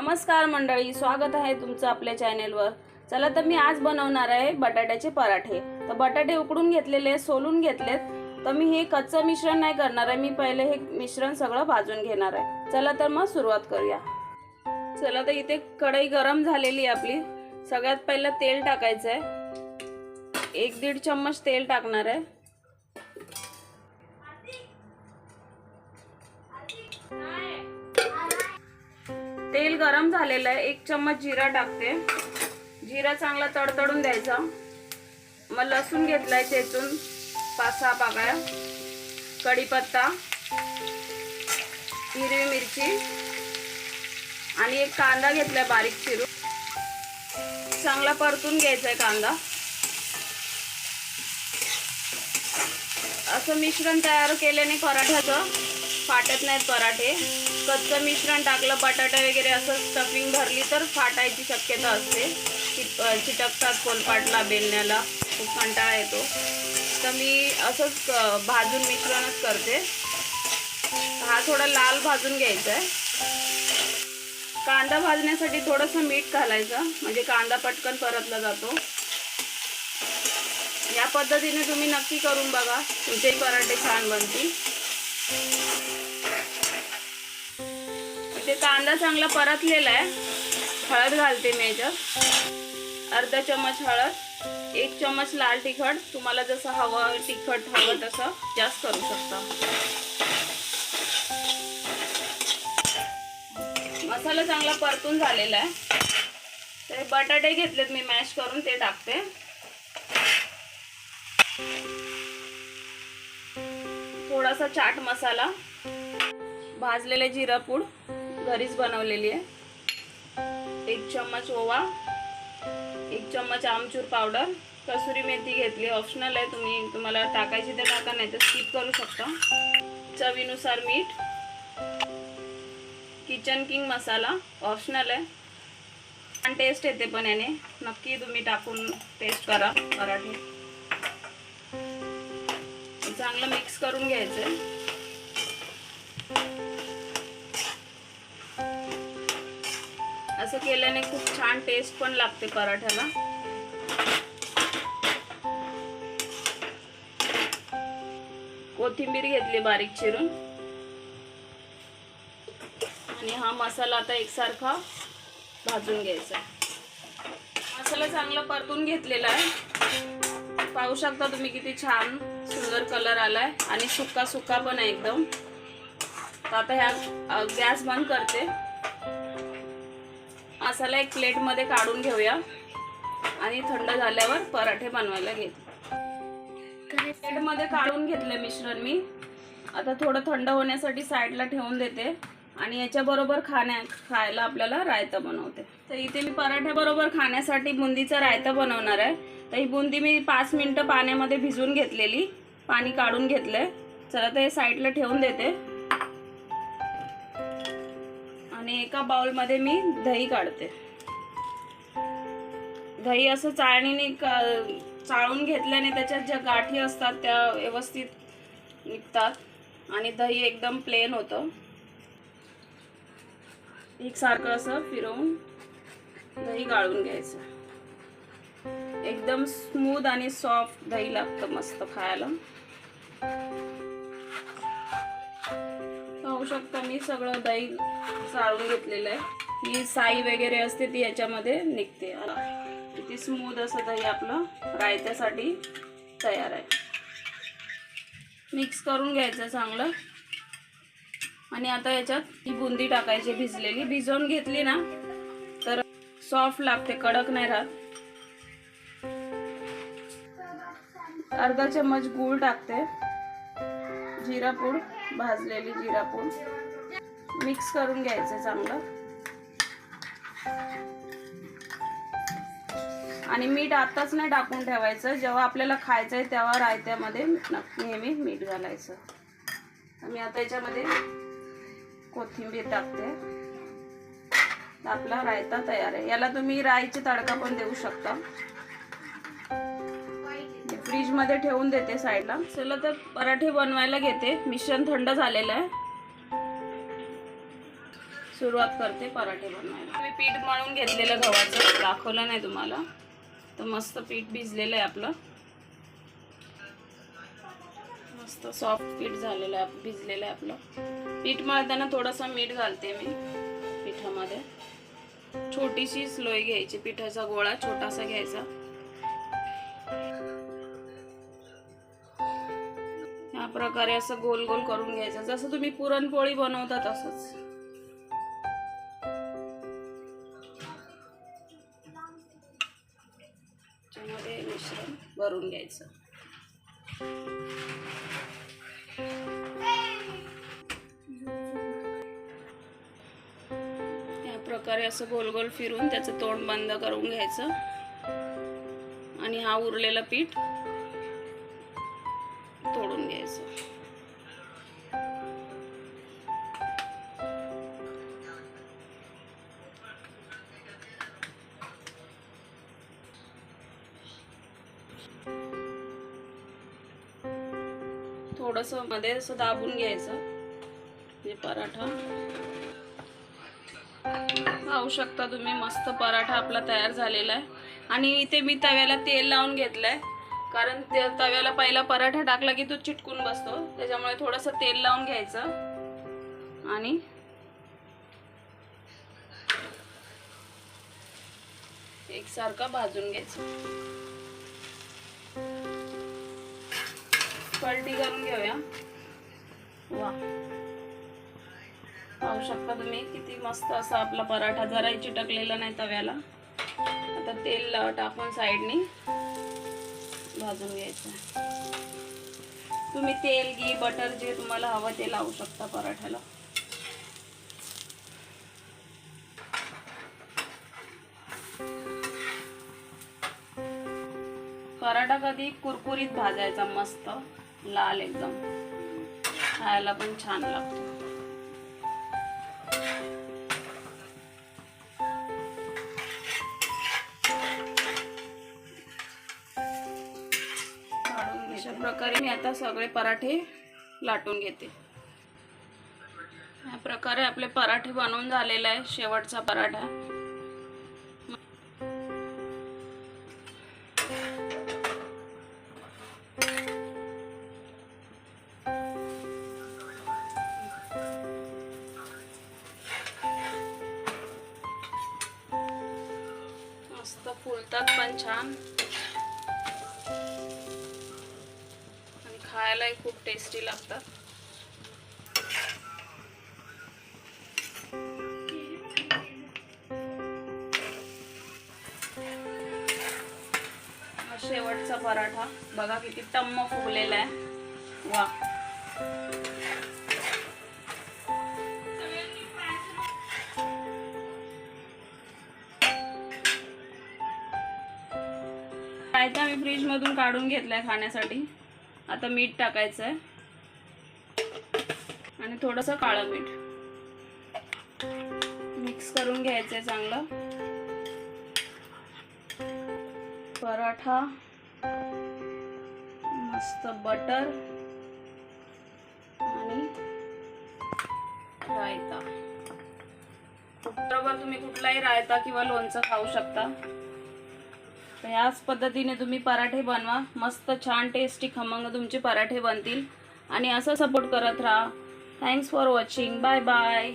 नमस्कार मंडळी स्वागत आहे तुमचं आपल्या चॅनेलवर. चला तर मी आज बनवणार आहे बटाट्याचे पराठे. तर बटाटे उकडून घेतलेले सोलून घेतलेत. तर मी हे कच्चं मिश्रण नाही करणार आहे मी पहिले हे मिश्रण सगळं भाजून घेणार आहे. चला तर मग सुरुवात करूया. चला तर इथे कढई गरम झालेली आहे आपली. सगळ्यात पहिलं तेल टाकायचं आहे. एक दीड चम्मच तेल टाकणार आहे. गरम झालेलं आहे. एक चम्मच जिरा टाकते. जिरा चांगला तडतडून द्यायचा. मग लसूण घेतलाय चेचून पाच सहा पाकळ्या कढीपत्ता हिरवी मिरची आणि एक कांदा घेतलाय बारीक चिरून. चांगला परतून घ्यायचा आहे कांदा. असं मिश्रण तयार केल्याने पराठ्याचं फाटत नाहीत पराठे. कच्चं मिश्रण टाकलं बटाटा वगैरे असं स्टफिंग भरली तर फाटायची शक्यता असते. चिट चिटकतात कोलपाटला बेलण्याला. खूप कंटाळा येतो. तर मी असंच भाजून मिश्रणच करते. हा थोडा लाल भाजून घ्यायचा आहे. कांदा भाजण्यासाठी थोडंसं मीठ घालायचं. म्हणजे कांदा पटकन परतला जातो. या पद्धतीने तुम्ही नक्की करून बघा. तुमचे पराठे छान बनतील. ते कांदा चांगला परतलेला आहे. हळद घालते मी याच्यात. अर्धा चम्मच हळद एक चम्मच लाल तिखट. तुम्हाला जसं हवं तिखट हवं तसं जास्त करू शकता. मसाला चांगला परतून झालेला आहे. तर बटाटे घेतलेत मी मॅश करून ते टाकते. थोडासा चाट मसाला. भाजलेले जिरापूड घरीच बनवलेली आहे. एक चम्मच ओवा एक चम्मच आमचूर पावडर कसुरी मेथी घेतली. ऑप्शनल आहे तुम्ही तुम्हाला टाकायची तर टाका नाही तर स्किप करू शकता. चवीनुसार मीठ किचन किंग मसाला ऑप्शनल आहे. छान टेस्ट येते पण याने. नक्की तुम्ही टाकून टेस्ट करा मराठी. चांगलं मिक्स करून घ्यायचं आहे असं केल्याने खूप छान टेस्ट पण लागते पराठ्याला. कोथिंबीर घेतली बारीक चिरून. आणि हा मसाला आता एकसारखा भाजून घ्यायचा. मसाला चांगला परतून घेतलेला आहे. पाहू शकता तुम्ही किती छान सुंदर कलर आलाय आणि सुका सुका पण आहे एकदम. तर आता ह्या गॅस बंद करते. मसाला एक प्लेटमध्ये काढून घेऊया. आणि थंड झाल्यावर पराठे बनवायला घेते प्लेटमध्ये काढून घेतले मिश्रण मी. आता थोडं थंड होण्यासाठी साईडला ठेवून देते. आणि याच्याबरोबर खाण्या खायला आपल्याला रायता बनवते. तर इथे मी पराठ्याबरोबर खाण्यासाठी बुंदीचा रायता बनवणार आहे. तर ही बुंदी मी पाच मिनटं पाण्यामध्ये भिजवून घेतलेली. पाणी काढून घेतलंय. चला तर हे साईडला ठेवून देते. आणि एका बाउलमध्ये मी दही काढते. दही असं चाळणीने चाळून घेतल्याने त्याच्यात ज्या गाठी असतात त्या व्यवस्थित निघतात आणि दही एकदम प्लेन होतं. एकसारखं असं फिरवून दही गाळून घ्यायचं. एकदम स्मूथ आणि सॉफ्ट दही लागतं मस्त खायला. शकता मी सगळं दही चाळून घेतलेलं आहे. ही साई वगैरे असते ती याच्यामध्ये निघते. किती स्मूथ असं दही आपलं रायत्यासाठी तयार आहे. मिक्स करून घ्यायचं चांगलं. आणि आता याच्यात ही बुंदी टाकायची भिजलेली. भिजवून घेतली ना तर सॉफ्ट लागते कडक नाही राहत. अर्धा चम्मच गूळ टाकते. जिरा पूड. भाजलेली जिरा पूड मिक्स करून घ्यायचं चांगलं. आणि मीठ आताच नाही टाकून ठेवायचं. जेव्हा आपल्याला खायचं आहे तेव्हा रायत्यामध्ये नेहमी मीठ घालायचं. मी आता याच्यामध्ये कोथिंबीर टाकते. आपला रायता तयार आहे. याला तुम्ही राईची तडका पण देऊ शकता. फ्रीजमध्ये ठेवून देते साईडला. चला तर पराठे बनवायला घेते. मिश्रण थंड झालेलं आहे. सुरुवात करते पराठे बनवायला. मी पीठ मळून घेतलेलं गव्हाचं. दाखवलं नाही तुम्हाला. तर मस्त पीठ भिजलेलं आहे आपलं. मस्त सॉफ्ट पीठ झालेलं आहे भिजलेलं आहे आपलं. पीठ मळताना थोडंसं मीठ घालते मी पिठामध्ये. छोटीशी लोई घ्यायची पिठाचा गोळा छोटासा घ्यायचा. प्रकारे असं गोल गोल करून घ्यायचं. जसं तुम्ही पुरणपोळी बनवता तसंच त्याच्यामध्ये मिश्रण भरून घ्यायचं. या प्रकारे असं गोल गोल फिरून त्याचं तोंड बंद करून घ्यायचं. आणि हा उरलेलं पीठ थोडसमध्ये असं दाबून घ्यायचं. म्हणजे पराठा. पाहू शकता तुम्ही मस्त पराठा आपला तयार झालेला आहे. आणि इथे मी तव्याला तेल लावून घेतलंय. कारण ते तव्याला पहिला पराठा टाकला की तो चिटकून बसतो. त्याच्यामुळे थोडंसं तेल लावून घ्यायचं. आणि एकसारखा भाजून घ्यायचं. पलटी करून घेऊया. वा. पाहू शकता तुम्ही किती मस्त असा आपला पराठा जराही चिटकलेला नाही तव्याला. आता तेल टाकून साईडनी भाजून घ्यायचं. तुम्ही तेल घी बटर जे तुम्हाला हवं ते लावू शकता पराठ्याला. पराठा कधी कुरकुरीत भाजायचा मस्त. लाल एकदम. खायला पण छान लागतो. अशा प्रकारे मी आता सगळे पराठे लाटून घेते. या प्रकारे आपले पराठे बनवून झालेला आहे शेवटचा पराठा. फुलतात पण छान. आणि खायलाही खूप टेस्टी लागतात. शेवटचा पराठा. बघा किती टम्म फुगलेला आहे. वा. रायता मी फ्रीजमधून काढून काढून आहे खाण्यासाठी. आता मीठ टाकायचं आहे आणि थोडंसं काळं मीठ. मिक्स करून घ्यायचंय चांगलं. पराठा. मस्त बटर. आणि रायता. बरोबर तुम्ही कुठलाही रायता किंवा लोणचं खाऊ शकता. तर याच पद्धतीने तुम्ही पराठे बनवा. मस्त छान टेस्टी खमंग तुमचे पराठे बनतील. आणि असं सपोर्ट करत राहा. Thanks for watching bye bye